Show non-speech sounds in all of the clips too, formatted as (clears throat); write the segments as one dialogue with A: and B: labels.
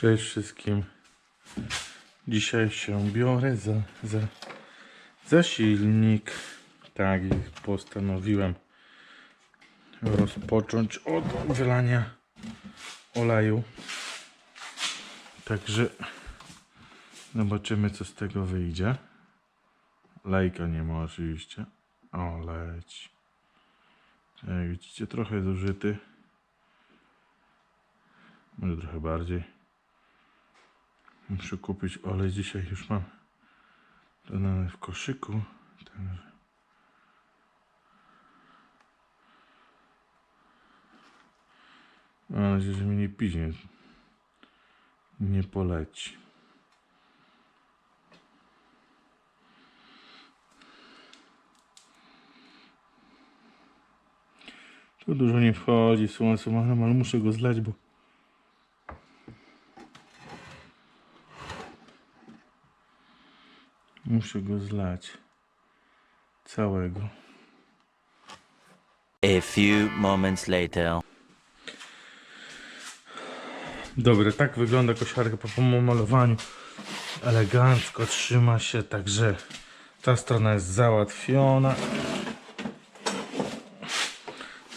A: Cześć wszystkim. Dzisiaj się biorę za, za, za silnik. Tak, i postanowiłem rozpocząć od wylania oleju. Także zobaczymy co z tego wyjdzie. Lejka nie ma oczywiście. O. Jak widzicie trochę zużyty. Może trochę bardziej. Muszę kupić olej. Dzisiaj już mam nawet w koszyku. Także. Mam nadzieję, że mi nie piźnie. Nie poleci. Tu dużo nie wchodzi, suma summarum, ale muszę go zleć, bo Muszę go zlać. Całego.
B: A few moments later.
A: Dobra, tak wygląda kosiarka po pomalowaniu. Elegancko trzyma się, także ta strona jest załatwiona.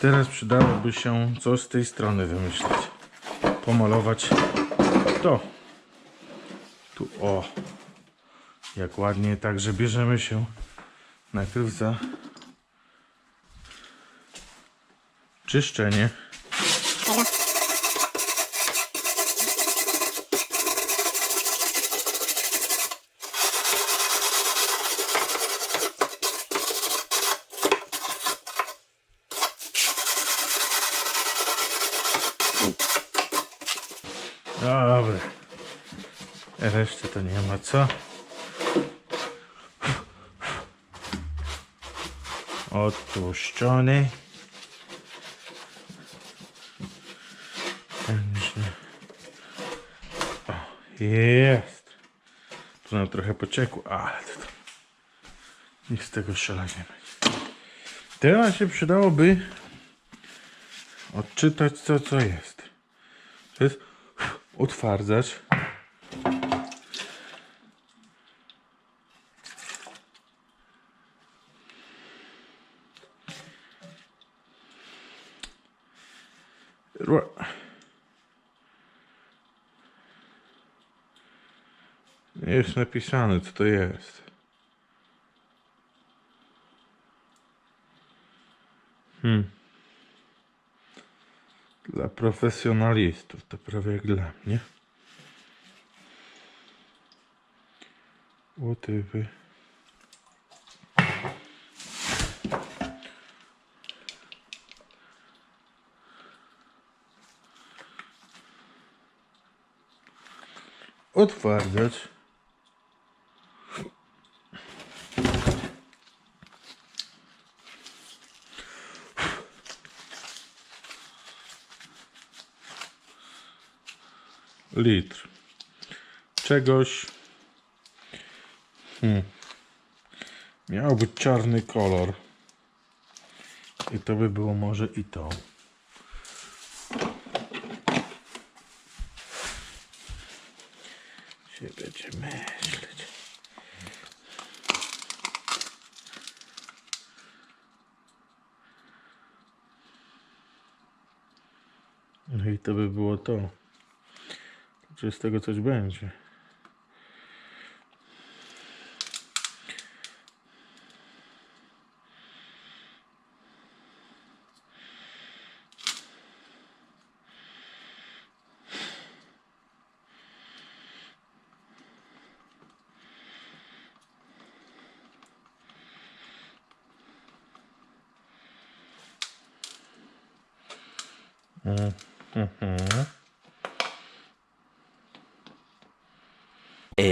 A: Teraz przydałoby się coś z tej strony wymyślić. Pomalować to. Tu o. Jak ładnie, także bierzemy się najpierw za czyszczenie. Dobra. Reszty to nie ma co. Odpuszczony. Także. O, jest. Tu nam trochę pociekło, ale to tam. Niech z tego strzela nie będzie. Teraz się przydałoby odczytać to, co jest. To jest utwardzać. Ro- Nie jest napisane, co to jest. Hmm. Dla profesjonalistów, to prawie jak dla mnie. Łotywy. Otwardzać. Litr czegoś. Hmm. Miał być czarny kolor. I to by było może i to. Się będzie myśleć. No i to by było to. Czy z tego coś będzie? Mhm.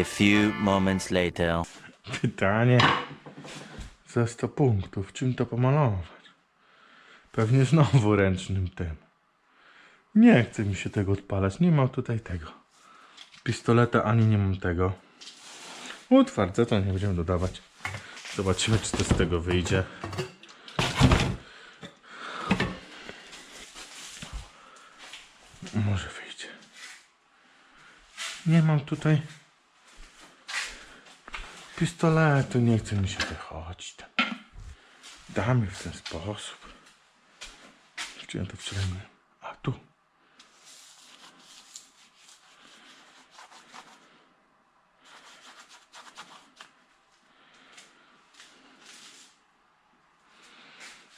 B: A few moments later.
A: Pytanie za 100 punktów. Czym to pomalować? Pewnie znowu ręcznym tym. Nie chce mi się tego odpalać. Nie mam tutaj tego. Pistoleta ani nie mam tego. Utwardzę to nie będziemy dodawać. Zobaczymy, czy to z tego wyjdzie. Może wyjdzie. Nie mam tutaj pistoletu, nie chce mi się wychodzić. tam. Damy w ten sposób. Czy ja to wczoraj miałem? A tu.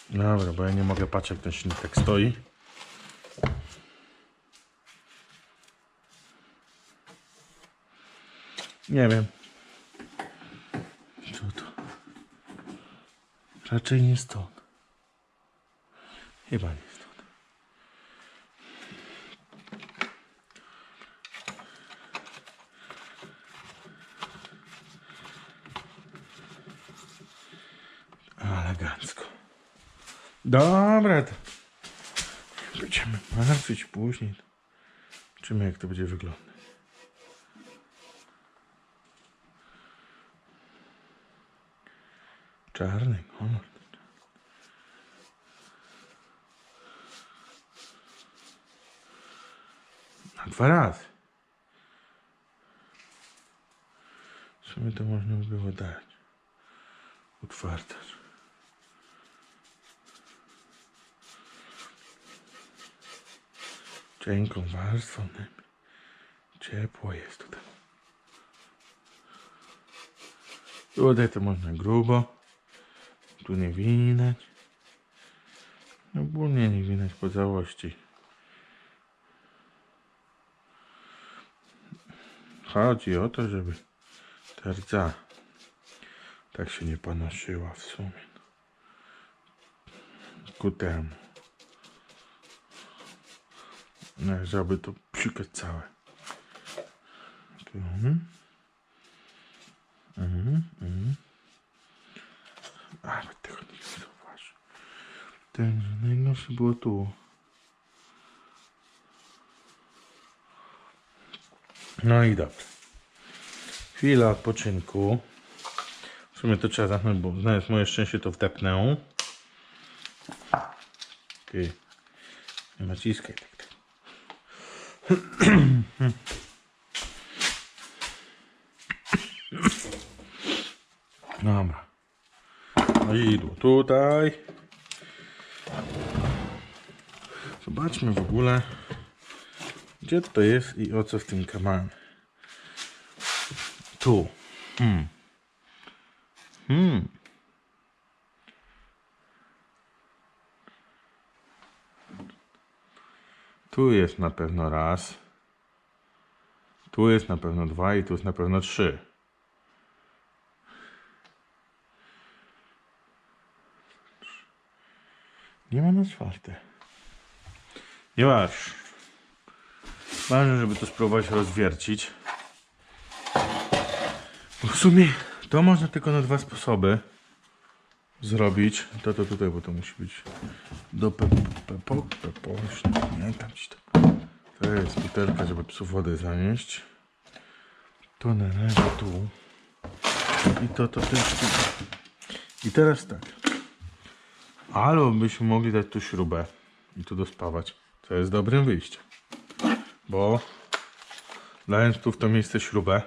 A: Dobra, bo ja nie mogę patrzeć, jak ten silnik tak stoi. Nie wiem. Co to? Raczej nie stąd. Chyba nie stąd. Elegancko. Dobra, to będziemy martwić później. Zobaczymy, jak to będzie wyglądać. Czarny kolor. Na dwa razy. W sumie to można by było dać. Utwardzać. Cienką warstwą. Ciepło jest tutaj. Tutaj to można grubo. Tu nie widać. Ogólnie nie widać po całości. Chodzi o to, żeby ta rdza tak się nie panoszyła w sumie. Ku temu. No, żeby to psikać całe. Mhm. Mhm. Mhm. A, bo tego nie zauważył. Ten najnowszy było tu. No i dobrze. Chwila odpoczynku. W sumie to trzeba zamknąć, bo znając moje szczęście to wdepnę. Ty. Nie naciskaj tak. tak. (clears throat) Dobra. Idło tutaj. Zobaczmy w ogóle, gdzie to jest i o co w tym kamanie. Tu. Hmm. Hmm. Tu jest na pewno raz. Tu jest na pewno dwa i tu jest na pewno trzy. Nie ma na czwarte. Nie masz. Ważne, żeby to spróbować rozwiercić. Bo w sumie to można tylko na dwa sposoby zrobić. To to tutaj, bo to musi być do pepo, nie tam ci to. To jest butelka, żeby psu wodę zanieść. To na razie tu. I to, to też tu. I teraz tak. Albo byśmy mogli dać tu śrubę i tu dospawać. Co jest dobrym wyjściem. Bo dając tu w to miejsce śrubę,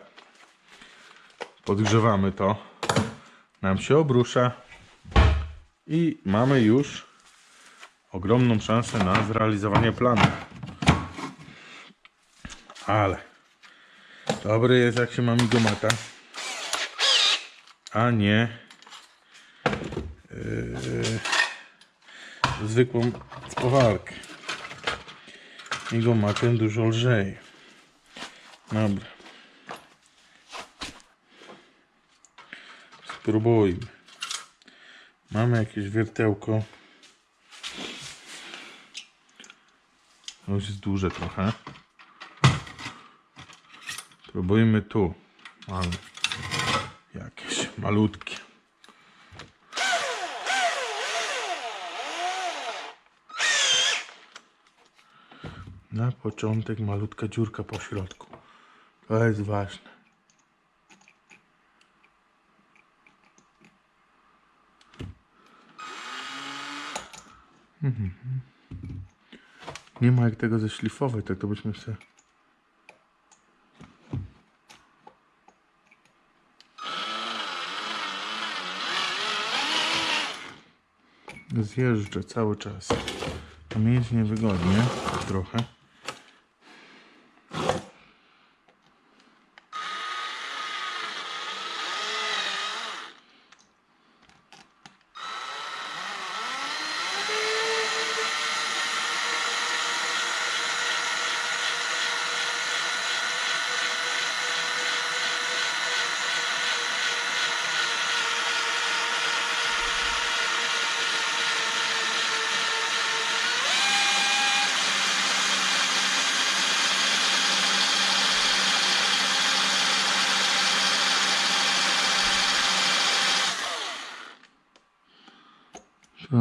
A: podgrzewamy to, nam się obrusza i mamy już ogromną szansę na zrealizowanie planu. Ale dobry jest jak się ma migomata, a nie yy, zwykłą spowalkę. Migomatę dużo lżej. Dobra. Spróbujmy. Mamy jakieś wiertełko. Już jest duże trochę. Spróbujmy tu. Mamy jakieś malutkie. Na początek malutka dziurka po środku. To jest ważne. Mhm. Nie ma jak tego zeszlifować, tak to byśmy się... Zjeżdżę cały czas. Mięśnie wygodnie, trochę.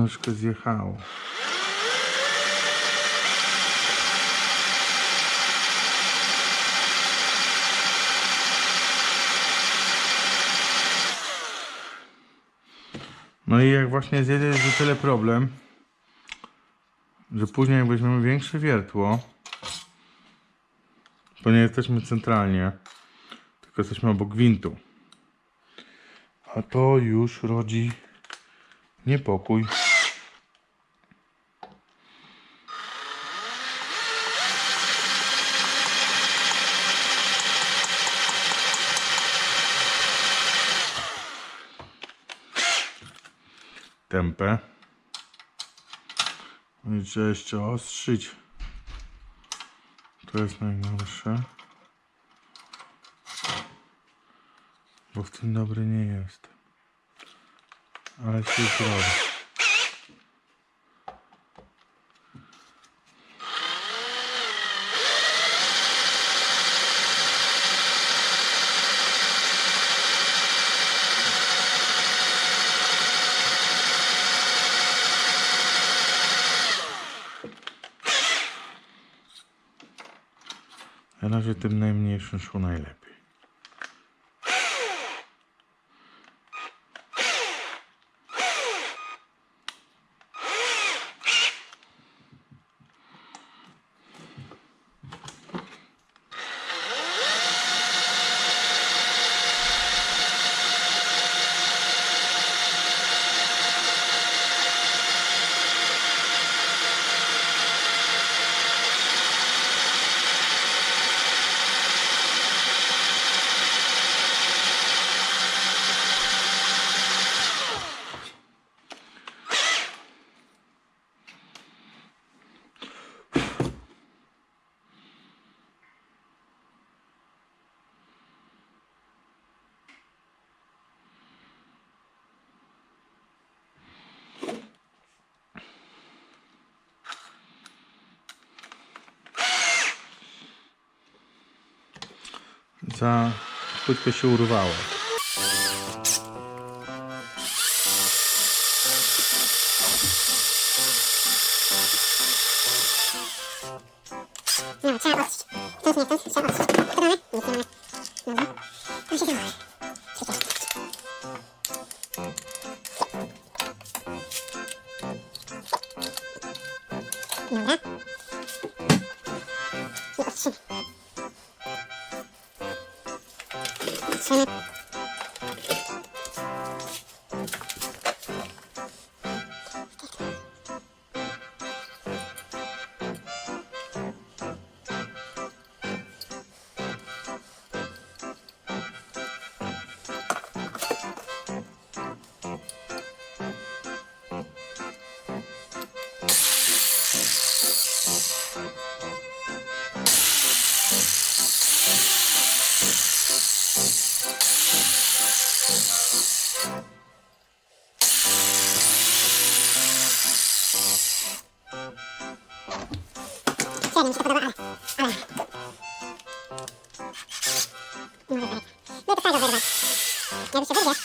A: Troszkę zjechało. No i jak właśnie zjedzie jest tyle problem, że później jak weźmiemy większe wiertło, to nie jesteśmy centralnie, tylko jesteśmy obok gwintu. A to już rodzi niepokój. Tempę. No I trzeba jeszcze ostrzyć. To jest najgorsze. Bo w tym dobry nie jest. Ale się zrobi. Na razie tym najmniejszym szło najlepiej. Za płytkę się urwało.
C: No. Sip. Średnio mi się to podoba, ale... ale... No dobra. No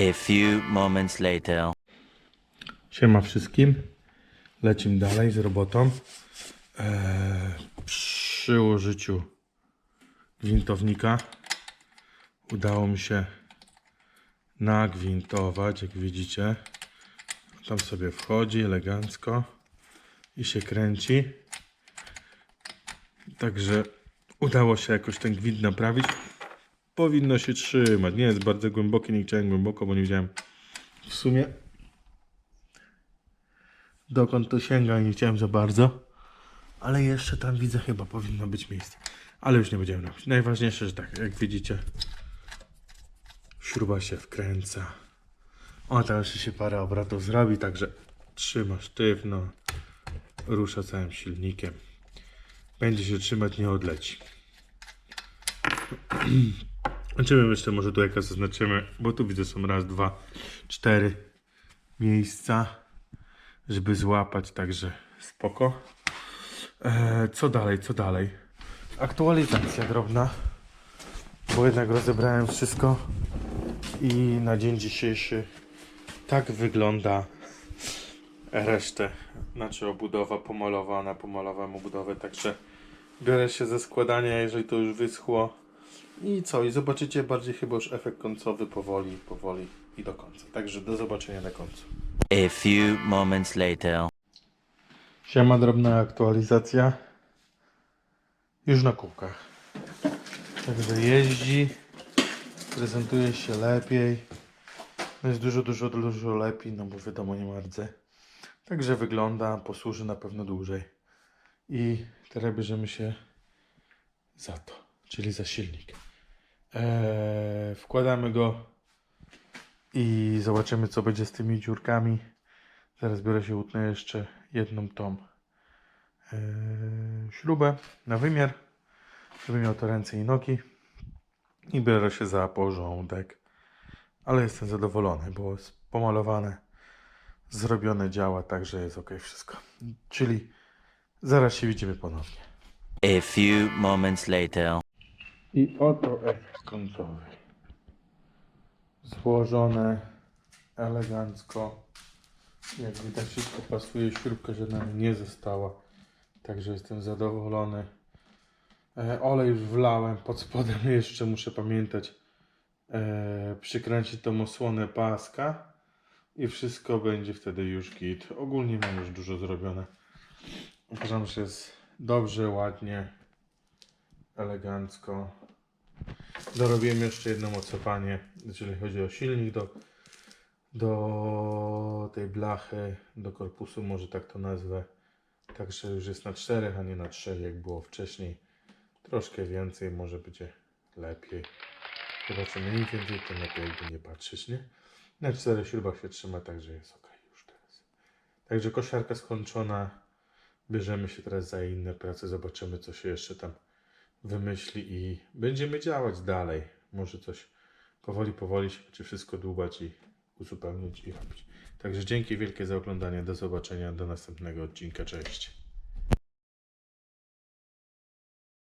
B: A few moments later.
A: Siema wszystkim. Lecimy dalej z robotą. Eee, przy użyciu gwintownika udało mi się nagwintować, jak widzicie. Tam sobie wchodzi elegancko i się kręci. Także udało się jakoś ten gwint naprawić. Powinno się trzymać. Nie jest bardzo głębokie, nie chciałem głęboko, bo nie wiedziałem w sumie dokąd to sięga i nie chciałem za bardzo. Ale jeszcze tam widzę chyba powinno być miejsce. Ale już nie będziemy robić. Najważniejsze, że tak, jak widzicie, śruba się wkręca. O, tam jeszcze się parę obrotów zrobi, także trzyma sztywno, rusza całym silnikiem. Będzie się trzymać, nie odleci. (clears throat) Zobaczymy jeszcze, może tu jaka zaznaczymy, bo tu widzę są raz, dwa, cztery miejsca żeby złapać, także spoko. E, co dalej, co dalej? Aktualizacja drobna, bo jednak rozebrałem wszystko i na dzień dzisiejszy tak wygląda resztę, znaczy obudowa pomalowana, pomalowałem obudowę, także biorę się ze składania, jeżeli to już wyschło i co, i zobaczycie bardziej chyba już efekt końcowy powoli, powoli i do końca, także do zobaczenia na końcu.
B: A few moments later.
A: Siema, drobna aktualizacja. Już na kółkach. Także jeździ, prezentuje się lepiej. No Jest dużo, dużo, dużo lepiej, no bo wiadomo, nie ma rdzy. Także wygląda, posłuży na pewno dłużej. I teraz bierzemy się za to, czyli za silnik. Eee, wkładamy go i zobaczymy, co będzie z tymi dziurkami. Zaraz biorę się utnę jeszcze jedną tą yy, śrubę na wymiar, żeby miał to ręce i nogi. I biorę się za porządek. Ale jestem zadowolony, bo jest pomalowane, zrobione, działa, także jest ok wszystko. Czyli zaraz się widzimy ponownie.
B: A few moments later.
A: I oto efekt końcowy. Złożone elegancko. Jak widać wszystko pasuje, śrubka żadna nie została. Także jestem zadowolony. E, olej już wlałem, pod spodem (laughs) jeszcze muszę pamiętać e, przykręcić tą osłonę paska i wszystko będzie wtedy już git. Ogólnie mam już dużo zrobione. Uważam, że jest dobrze, ładnie, elegancko. Dorobiłem jeszcze jedno mocowanie, jeżeli chodzi o silnik do, do tej blachy, do korpusu, może tak to nazwę. Także już jest na czterech, a nie na trzech, jak było wcześniej. Troszkę więcej, może będzie lepiej. Zobaczymy, im więcej, tym lepiej, jakby nie patrzeć, nie? Na czterech śrubach się trzyma, także jest ok już teraz. Także kosiarka skończona. Bierzemy się teraz za inne prace, zobaczymy, co się jeszcze tam wymyśli i będziemy działać dalej. Może coś powoli, powoli się będzie wszystko dłubać i uzupełnić i robić. Także dzięki wielkie za oglądanie. Do zobaczenia. Do następnego odcinka. Cześć.